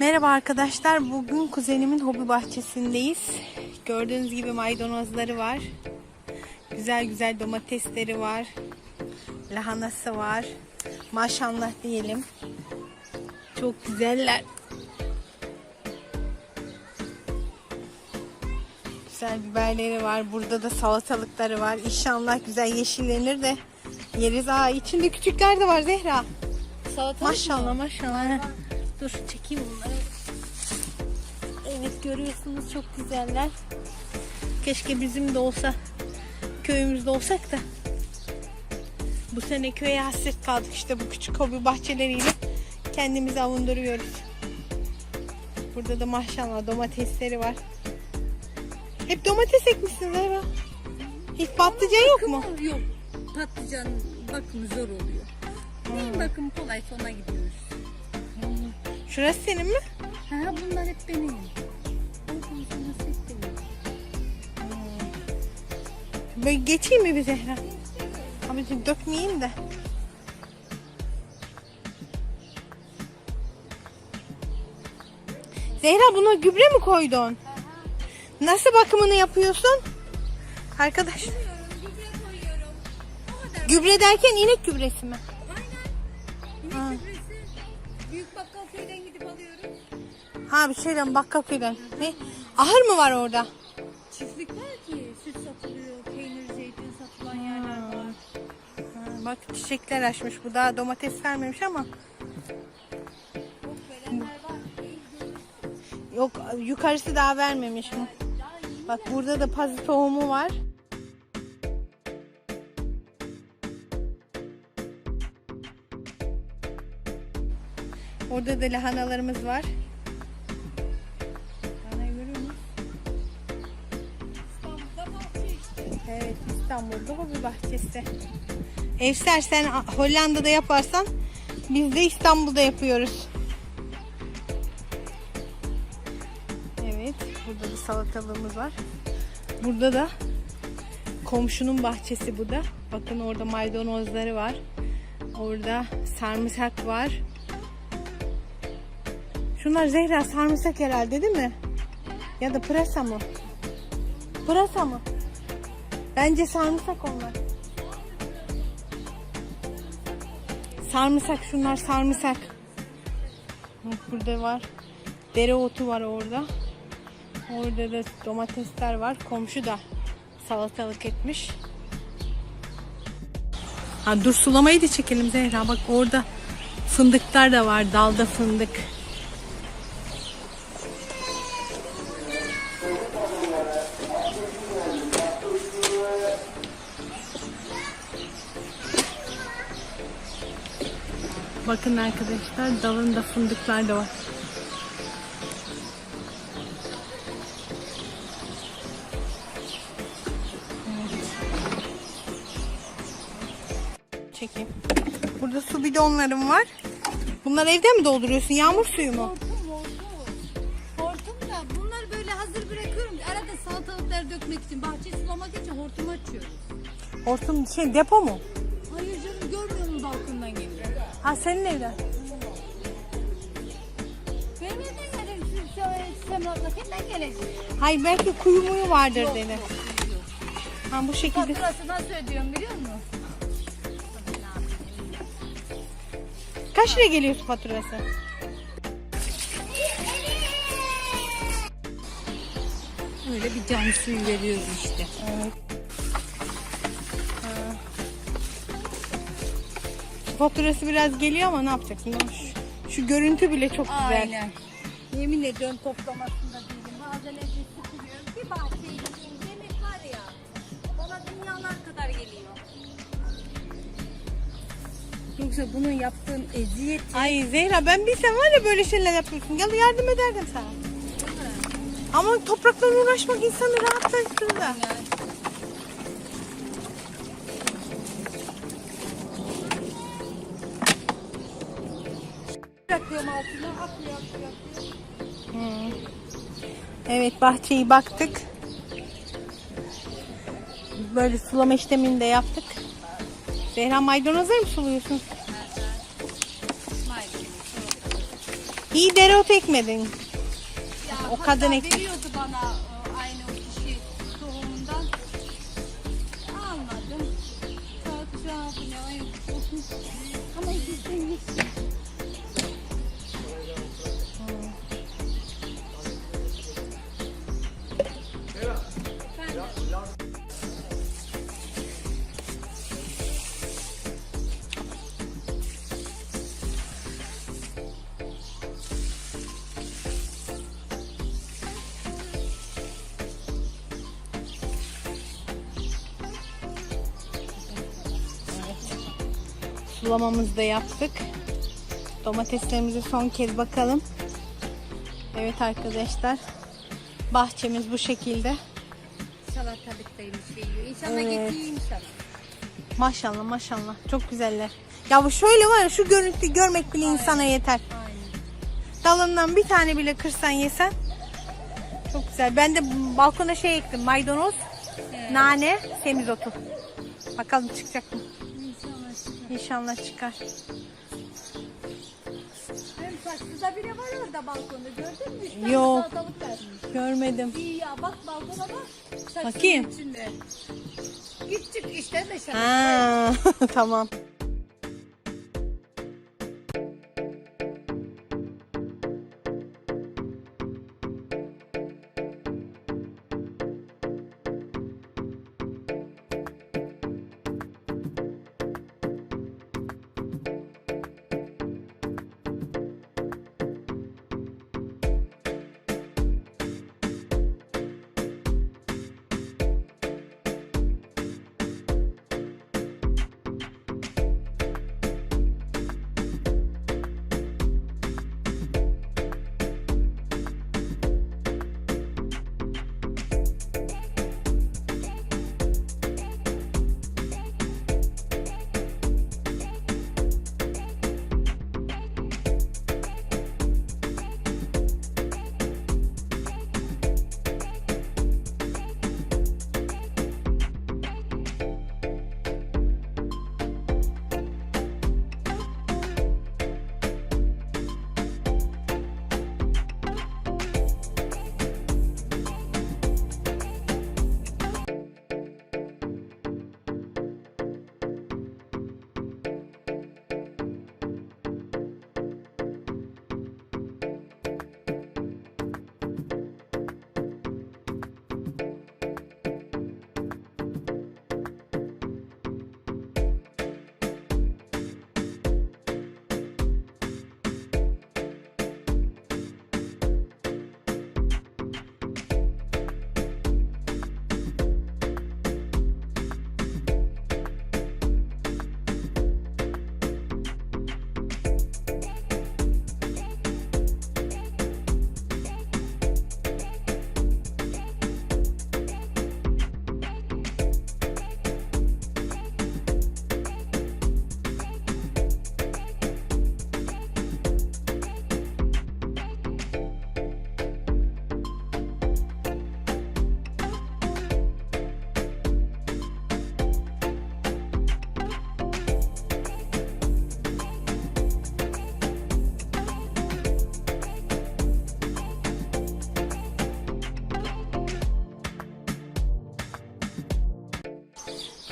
Merhaba arkadaşlar. Bugün kuzenimin hobi bahçesindeyiz. Gördüğünüz gibi maydanozları var. Güzel güzel domatesleri var. Lahanası var. Maşallah diyelim. Çok güzeller. Güzel biberleri var. Burada da salatalıkları var. İnşallah güzel yeşillenir de yeriz. Aa içinde küçükler de var Zehra. Salatalık Maşallah mı? maşallah. Dur çekeyim bunları. Evet görüyorsunuz çok güzeller. Keşke bizim de olsa köyümüzde olsak da. Bu sene köye hasret kaldık işte bu küçük hobi bahçeleriyle kendimizi avunduruyoruz. Burada da maşallah domatesleri var. Hep domates ekmişsiniz Zehra. Hiç patlıcan yok mu? Yok. Patlıcan bakımı zor oluyor. Neyin bakımı kolay ona gidiyoruz. Şurası senin mi? Ha bunlar hep benim. Benim. Böyle geçeyim mi bir Zehra? Abi dur, dökmeyeyim de. Zehra buna gübre mi koydun? Nasıl bakımını yapıyorsun? Arkadaş. Gübre derken inek gübresi mi? Aynen. İnek gübresi. Bakkal köyden gidip alıyorum. Ha bir şeyden Bakkaköy'den. Ne? Ahır mı var orada? Çiftlik var ki süt satılıyor, peynir, zeytin satılan yerler var. Ha, bak çiçekler açmış. Bu daha domates vermemiş ama. Çok verenler var. Yok yukarısı daha vermemiş mi? Bak burada da pazı tohumu var. Orada da lahanalarımız var. Lahanayı görüyor musun? İstanbul'da bahçe. Evet İstanbul'da hobi bahçesi. Evser sen Hollanda'da yaparsan biz de İstanbul'da yapıyoruz. Evet burada da salatalığımız var. Burada da komşunun bahçesi bu da. Bakın orada maydanozları var. Orada sarımsak var. Şunlar Zehra sarımsak herhalde değil mi? Ya da pırasa mı? Pırasa mı? Bence sarımsak onlar. Sarımsak şunlar sarımsak. Burada var. Dereotu var orada. Orada da domatesler var. Komşu da salatalık etmiş. Ha, dur sulamayı da çekelim Zehra. Bak orada fındıklar da var. Dalda fındık. Bakın arkadaşlar dalında fındıklar da var. Evet. Çekeyim. Burada su bidonlarım var. Bunlar evde mi dolduruyorsun? Yağmur suyu mu? Hortum hortum. Hortum da bunları böyle hazır bırakıyorum. Arada salatalıkları dökmek için, bahçeyi sulamak için hortum açıyorum. Hortum şey depo mu? Hayır canım görmüyor musun balkondan Ha senin evde. Benim evden gelir. Siz Semrat'la kimden gelecek? Hayır belki kuyu muyu vardır dedi. Ha bu şekilde. Faturası nasıl ödüyorum biliyor musun? Kaç lira geliyor su faturası? Öyle bir can suyu veriyoruz işte. Evet. Faturası biraz geliyor ama ne yapacaksın? Şu, şu görüntü bile çok güzel. Aynen. Yemin ediyorum toplamasında değilim. Bazen evde sıkılıyorum. Bir bahçeye gideyim. Yemek var ya. Bana dünyalar kadar geliyor. Yoksa bunun yaptığın eziyet Ay Zehra ben bilsem var ya böyle şeyler yapıyorsun. Gel yardım ederdim sana. Ama toprakla uğraşmak insanı rahatlatır da. yani. Bırakıyorum altına akıyor akıyor akıyor. Evet bahçeyi baktık. Böyle sulama işlemini de yaptık. Zehra maydanozları mı suluyorsun? İyi dereotu ekmedin. Ya O kadın ekmek. veriyordu bana e, aynı o kişi tohumundan. Almadım. Olsun. Ama gitsin Sulamamızı da yaptık. Domateslerimize son kez bakalım. Evet arkadaşlar. Bahçemiz bu şekilde. Salatalıktaymış. İnşallah Evet. getireyim sana. Maşallah maşallah. Çok güzeller. Ya bu şöyle var ya şu görüntü görmek bile insana yeter. Aynen. Dalından bir tane bile kırsan yesen. Çok güzel. Ben de balkona şey ektim. Maydanoz, Evet. nane, semizotu. Bakalım çıkacak mı? İnşallah çıkar. Hem saksıda biri var orada balkonda gördün mü? Tane Yok. salatalık vermiş. Görmedim. İyi ya bak balkona bak. Saksının Bakayım. içinde. Git çık işte meşale. Ha, tamam.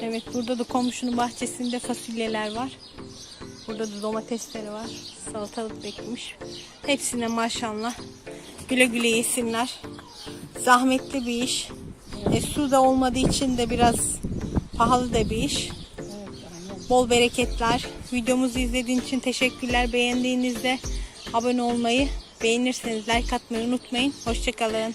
Evet burada da komşunun bahçesinde fasulyeler var. Burada da domatesleri var. Salatalık beklemiş. Hepsine maşallah. Güle güle yesinler. Zahmetli bir iş. E, su da olmadığı için de biraz pahalı da bir iş. Bol bereketler. Videomuzu izlediğiniz için teşekkürler. Beğendiğinizde abone olmayı, beğenirseniz like atmayı unutmayın. Hoşçakalın.